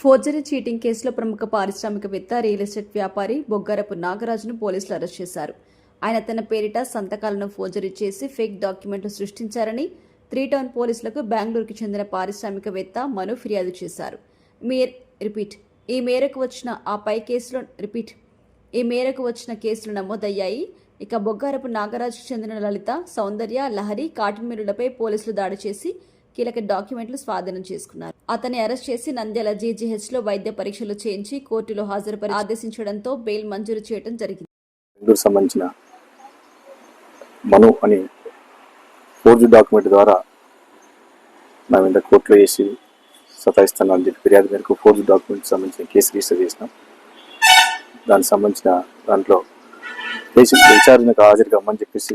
Forgery cheating కేసులో ప్రముఖ పారిశ్రామికవేత్త రియల్ ఎస్టేట్ వ్యాపారి బొగ్గారపు నాగరాజును పోలీసులు అరెస్ట్ చేశారు. ఆయన తన పేరిట సంతకాలను ఫోర్జరీ చేసి ఫేక్ డాక్యుమెంట్లు సృష్టించారని త్రీ టౌన్ పోలీసులకు బెంగళూరుకు చెందిన పారిశ్రామికవేత్త మను ఫిర్యాదు చేశారు. మేర్ రిపీట్ ఈ మేరకు వచ్చిన ఆ పై కేసులో రిపీట్ ఈ మేరకు వచ్చిన కేసులు నమోదయ్యాయి. ఇక బొగ్గారపు నాగరాజుకు చెందిన లలిత సౌందర్య లహరి కాటన్ పోలీసులు దాడి చేసి కీలక డాక్యుమెంట్లు స్వాధీనం చేసుకున్నారు అతన్ని అరెస్ట్ చేసి నంద్యాల జీజీహెచ్లో వైద్య పరీక్షలు చేయించి కోర్టులో హాజరుపరి ఆదేశించడంతో బెయిల్ మంజూరు చేయడం జరిగింది బెంగళూరు సంబంధించిన మను అని ఫోర్జు డాక్యుమెంట్ ద్వారా నా మీద కోర్టులో వేసి సతాయిస్తాను అని చెప్పి ఫిర్యాదు మేరకు ఫోర్జు డాక్యుమెంట్ సంబంధించిన కేసు రిజిస్టర్ చేసినాం దానికి సంబంధించిన దాంట్లో కేసు విచారణకు హాజరు కమ్మని చెప్పేసి